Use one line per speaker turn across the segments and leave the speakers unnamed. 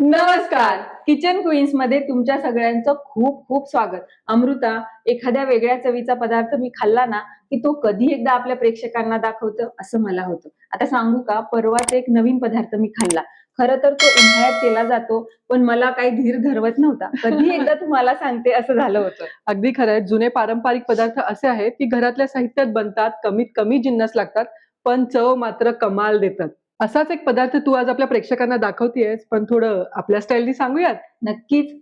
नमस्कार. किचन क्वीन्समध्ये तुमच्या सगळ्यांचं खूप खूप स्वागत. अमृता एखाद्या वेगळ्या चवीचा पदार्थ मी खाल्ला ना की तो कधी एकदा आपल्या प्रेक्षकांना दाखवतं असं मला होतं. आता सांगू का परवाच एक नवीन पदार्थ मी खाल्ला. खरं तर तो उन्हाळ्यात केला जातो पण मला काही धीर धरवत नव्हता. कधी एकदा तुम्हाला सांगते असं झालं होतं.
अगदी खरं आहे जुने पारंपरिक पदार्थ असे आहेत की घरातल्या साहित्यात बनतात कमीत कमी जिन्नस लागतात पण चव मात्र कमाल देतात. असाच एक पदार्थ तू आज आपल्या प्रेक्षकांना दाखवतेयस पण थोडं आपल्या स्टाईलनी सांगूयात?
नक्कीच.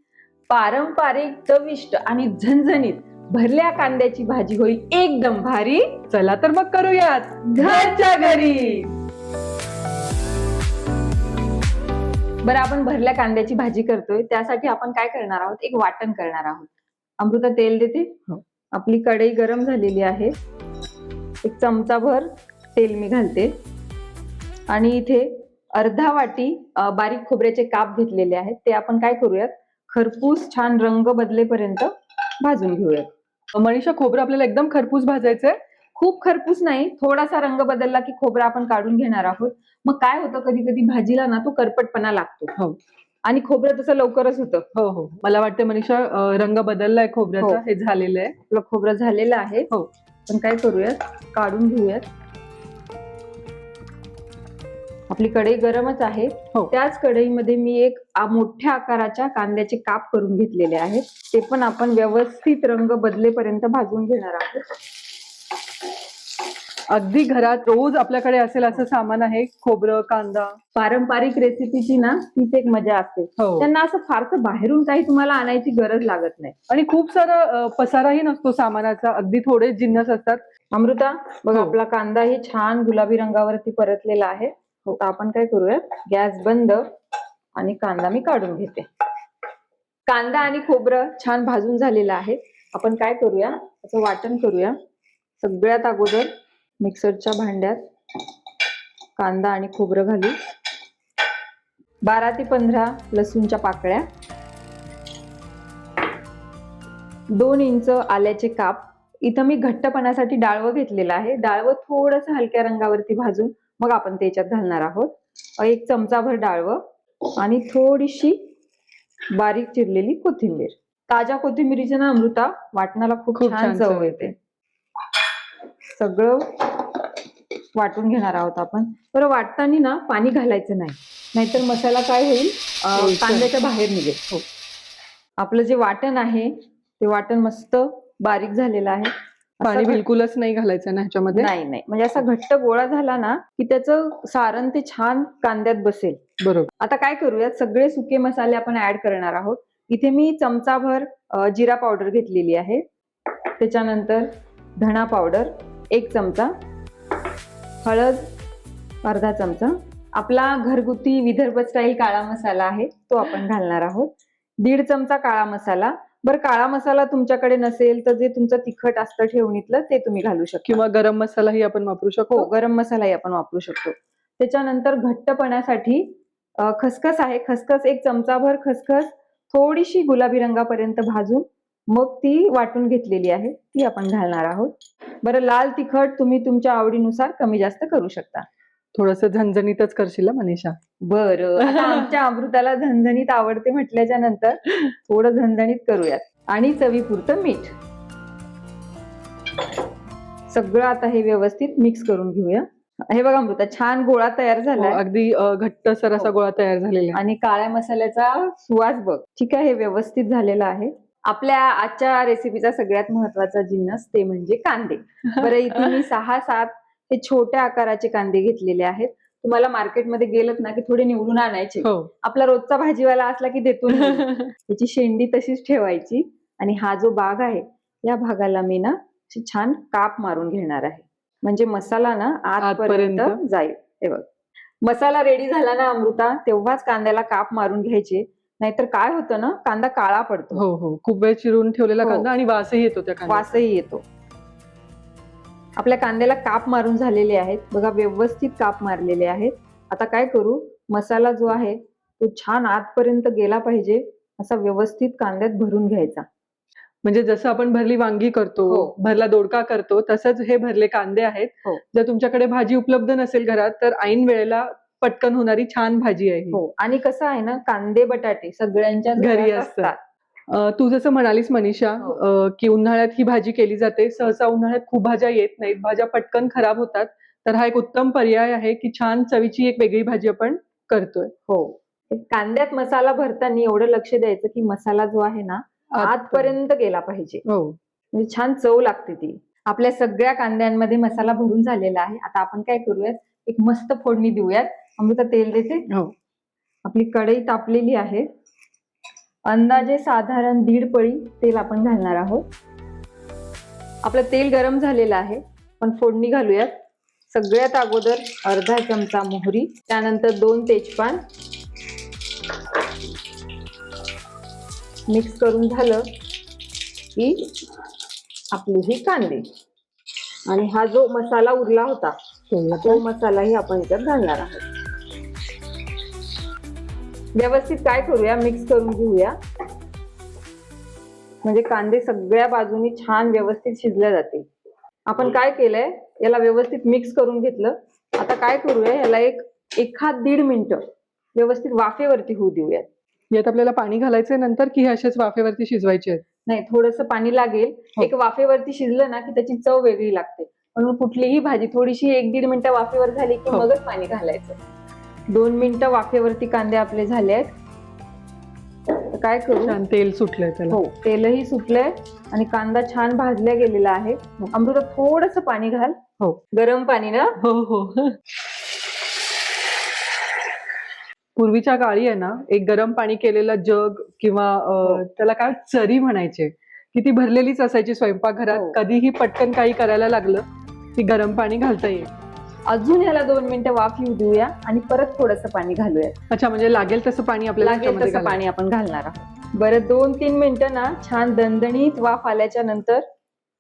पारंपरिक चविष्ट आणि झणझणीत भरल्या कांद्याची भाजी होईल एकदम भारी.
चला तर मग करूयात.
घरच्या घरी. बरं आपण भरल्या कांद्याची भाजी करतोय. त्यासाठी आपण काय करणार आहोत? एक वाटण करणार आहोत. अमृता तेल देते.
हो.
आपली कढई गरम झालेली आहे. एक चमचा भर तेल मी घालते. आणि इथे अर्धा वाटी बारीक खोबऱ्याचे काप घेतलेले आहेत. ते आपण काय करूयात? खरपूस छान रंग बदलेपर्यंत भाजून घेऊयात.
मनीषा खोबरं आपल्याला एकदम खरपूस भाजायचंय.
खूप खरपूस नाही थोडासा रंग बदलला की खोबरा आपण काढून घेणार आहोत. मग काय होतं? कधी कधी भाजीला ना तो करपटपणा लागतो.
हो.
आणि खोबरं तसं लवकरच होतं.
हो हो. मला वाटतं मनीषा रंग बदललाय खोबऱ्याचा.
हो.
हे झालेलं आहे.
खोबरं झालेलं आहे.
हो.
पण काय करूयात? काढून घेऊयात. आपली कढई गरमच आहे.
हो.
त्याच कढईमध्ये मी एक मोठ्या आकाराच्या कांद्याचे काप करून घेतलेले आहेत. ते पण आपण व्यवस्थित रंग बदलेपर्यंत भाजून घेणार आहोत.
अगदी घरात रोज आपल्याकडे असेल असं सामान आहे खोबरं कांदा.
पारंपरिक रेसिपीची ना तीच एक मजा असते.
हो.
त्यांना असं फारसं बाहेरून काही तुम्हाला आणायची गरज लागत नाही.
आणि खूप सारा पसाराही नसतो सामानाचा. अगदी थोडे जिन्नस असतात.
अमृता बघ
हो.
आपला कांदा ही छान गुलाबी रंगावरती परतलेला आहे. हो आपण काय करूया गॅस बंद आणि कांदा मी काढून घेते. कांदा आणि खोबरं छान भाजून झालेलं आहे. आपण काय करूया? त्याचं वाटण करूया. सगळ्यात अगोदर मिक्सरच्या भांड्यात कांदा आणि खोबरं घालू. बारा ते पंधरा लसूणच्या पाकळ्या. दोन इंच आल्याचे काप. इथं मी घट्टपणासाठी डाळवं घेतलेलं आहे. डाळवं थोडंसं हलक्या रंगावरती भाजून मग आपण त्याच्यात घालणार आहोत. एक चमचाभर डाळवं आणि थोडीशी बारीक चिरलेली कोथिंबीर. ताज्या कोथिंबीरीची ना अमृता वाटणाला खूप छान
चव
येते. सगळं वाटून घेणार आहोत आपण. बरं वाटताना ना पाणी घालायचं नाही. नाहीतर मसाला काय होईल?
होईल.
कांद्याच्या बाहेर निघेल. हो. आपलं जे वाटण आहे ते वाटण मस्त बारीक झालेलं आहे.
पाणी बिलकुलच नाही घालायचं ना ह्याच्यामध्ये?
नाही नाही. म्हणजे असा घट्ट गोळा झाला ना की त्याचं सारण ते छान कांद्यात बसेल.
बरोबर.
आता काय करूयात? सगळे सुके मसाले आपण ऍड करणार आहोत. इथे मी चमचाभर जिरा पावडर घेतलेली आहे. त्याच्यानंतर धणा पावडर एक चमचा. हळद अर्धा चमचा. आपला घरगुती विदर्भ स्टाईल काळा मसाला आहे तो आपण घालणार आहोत. दीड चमचा काळा मसाला. बरं काळा मसाला तुमच्याकडे नसेल तर जे तुमचं तिखट असतं ठेवणीतलं ते तुम्ही घालू शकता.
किंवा गरम मसालाही आपण वापरू
हो
शकतो
गरम मसालाही आपण वापरू शकतो. त्याच्यानंतर घट्टपणासाठी खसखस आहे. खसखस एक चमचाभर खसखस थोडीशी गुलाबी रंगापर्यंत भाजून मग ती वाटून घेतलेली आहे. ती आपण घालणार आहोत. बरं लाल तिखट तुम्ही तुमच्या आवडीनुसार कमी जास्त करू शकता.
थोडस झणझणीतच करशील मनीषा?
बरं. आमच्या अमृताला झणझणीत आवडते म्हटल्याच्या नंतर थोडं झणझणीत करूयात. आणि चवीपुरतं मीठ. सगळं आता हे व्यवस्थित मिक्स करून घेऊया. हे बघा अमृता छान गोळा तयार
हो,
झालाय.
अगदी घट्ट सर असा
हो.
गोळा तयार झालेला
आणि काळ्या मसाल्याचा सुवास बघ. ठीक आहे हे व्यवस्थित झालेलं आहे. आपल्या आजच्या रेसिपीचा सगळ्यात महत्त्वाचा जिन्नस ते म्हणजे कांदे. बरं इथे मी सहा सात हे छोट्या आकाराचे कांदे घेतलेले आहेत. तुम्हाला मार्केटमध्ये गेलत ना की थोडे निवडून आणायचे.
हो.
आपला रोजचा भाजीवाला असला की देतो. त्याची शेंडी तशीच ठेवायची आणि हा जो बाग आहे या भागाला मी ना छान काप मारून घेणार आहे. म्हणजे मसाला ना आतपर्यंत
आतपर्यंत.
जाईल. हे बघ. मसाला रेडी झाला ना अमृता तेव्हाच कांद्याला काप मारून घ्यायचे. नाहीतर काय होतं ना कांदा काळा पडतो.
हो हो. खूप वेळ चिरून ठेवलेला
हो.
कांदा आणि वासही येतो त्या.
वासही येतो. आपल्या कांद्याला काप मारून झालेले आहेत बघा व्यवस्थित काप मारलेले आहेत आता काय करू मसाला जो आहे तो छान आतपर्यंत गेला पाहिजे असा व्यवस्थित कांद्यात भरून घ्यायचा
म्हणजे जसं आपण भरली वांगी करतो
हो.
भरला दोडका करतो तसंच हे भरले कांदे आहेत
हो.
जर तुमच्याकडे भाजी उपलब्ध नसेल घरात तर ऐन वेळेला पटकन होणारी छान भाजी आहे ही.
हो आणि कसं आहे ना कांदे बटाटे सगळ्यांच्या
घरी असतात. तू जसं म्हणालीस मनीषा
हो.
की उन्हाळ्यात ही भाजी केली जाते. सहसा उन्हाळ्यात खूप भाज्या येत नाहीत. भाज्या पटकन खराब होतात. तर हा एक उत्तम पर्याय आहे की छान चवीची एक वेगळी भाजी आपण करतोय.
हो. कांद्यात मसाला भरताना एवढं लक्ष द्यायचं की मसाला जो आहे ना आतपर्यंत गेला पाहिजे.
हो.
म्हणजे छान चव लागते ती. आपल्या सगळ्या कांद्यांमध्ये मसाला भरून झालेला आहे. आता आपण काय करूयात? एक मस्त फोडणी देऊयात. अमृता तेल देते.
हो.
आपली कढई तापलेली आहे. अंदाजे साधारण दीड पळी तेल आपण घालणार आहोत. आपलं तेल गरम झालेलं आहे पण फोडणी घालूयात. सगळ्यात अगोदर अर्धा चमचा मोहरी त्यानंतर दोन तेजपान. मिक्स करून झालं की आपली ही कांदे. आणि हा जो मसाला उरला होता तो मसालाही आपण याच्यात घालणार आहोत. व्यवस्थित काय करूया? मिक्स करून घेऊया. म्हणजे कांदे सगळ्या बाजूनी छान व्यवस्थित शिजले जातील. आपण काय केलंय? याला व्यवस्थित मिक्स करून घेतलं. आता काय करूया? याला एक एखाद दीड मिनिट व्यवस्थित वाफेवरती होऊ देऊयात.
यात आपल्याला पाणी घालायचंय नंतर की हे असेच वाफेवरती शिजवायचे आहेत?
नाही थोडस पाणी लागेल.
हो.
एक वाफेवरती शिजलं ना की त्याची चव वेगळी लागते. म्हणून कुठलीही भाजी थोडीशी एक दीड मिनिटं वाफेवर झाली की
हो.
मगच पाणी घालायचं. दोन मिनिटं वाफेवरती कांदे आपले झाले आहेत. काय करू?
छान तेल सुटलंय त्याला.
हो तेलही सुटलंय आणि कांदा छान भाजला गेलेला आहे. अमृता थोडस पाणी घाल.
हो.
गरम पाणी ना?
हो हो. पूर्वीच्या काळी आहे ना एक गरम पाणी केलेला जग किंवा
हो.
त्याला काय चरी म्हणायचे. की ती भरलेलीच असायची स्वयंपाकघरात.
हो.
कधीही पटकन काही करायला लागलं की गरम पाणी घालता येईल.
अजून याला दोन मिनिटं वाफ येऊ देऊया आणि परत थोडस पाणी घालूया.
अच्छा म्हणजे लागेल तसं पाणी आपल्याला
लागेल तसं. पाणी आपण घालणार आहोत. बरं दोन तीन मिनिटं ना छान दणदणीत वाफ आल्याच्यानंतर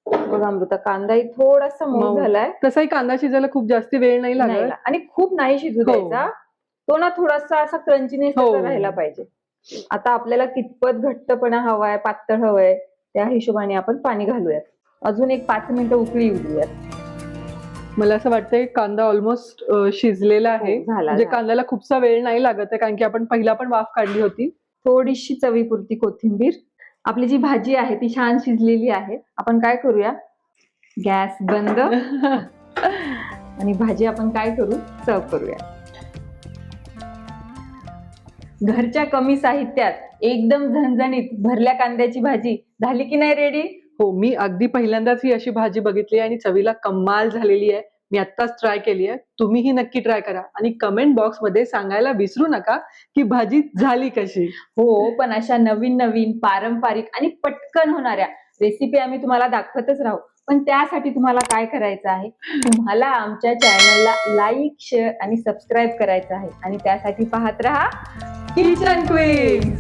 बघा अमृता कांदाही थोडासा मऊ. झालाय.
तसाही कांदा शिजायला खूप जास्त वेळ नाही
नाही
लागत.
ला- आणि खूप नाही शिजू
हो.
द्यायचा. तो ना थोडासा असा क्रंचीनेस
हो.
राहायला पाहिजे. आता आपल्याला कितपत घट्टपणा हवाय पातळ हवंय त्या हिशोबाने आपण पाणी घालूयात. अजून एक पाच मिनिटं उकळी येऊ देऊयात.
मला असं वाटतंय कांदा ऑलमोस्ट शिजलेला आहे.
हो, झाला
म्हणजे. कांद्याला खूपसा वेळ नाही लागत आहे कारण की आपण पहिला पण वाफ काढली होती.
थोडीशी चवीपुरती कोथिंबीर. आपली जी भाजी आहे ती छान शिजलेली आहे. आपण काय करूया? गॅस बंद. आणि भाजी आपण काय करू? सर्व करूया. घरच्या कमी साहित्यात एकदम झणझणीत भरल्या कांद्याची भाजी. झाली की नाही रेडी
हो मी अगदी पहिल्यांदाच ही अशी भाजी बघितली आहे आणि चवीला कमाल झालेली आहे. मी आत्ताच ट्राय केली आहे. तुम्हीही नक्की ट्राय करा आणि कमेंट बॉक्समध्ये सांगायला विसरू नका की भाजी झाली कशी.
हो पण अशा नवीन नवीन पारंपरिक आणि पटकन होणाऱ्या रेसिपी आम्ही तुम्हाला दाखवतच राहू. पण त्यासाठी तुम्हाला काय करायचं आहे? तुम्हाला आमच्या चॅनलला लाईक शेअर आणि सबस्क्राईब करायचं आहे. आणि त्यासाठी पाहत राहा किचन क्वीन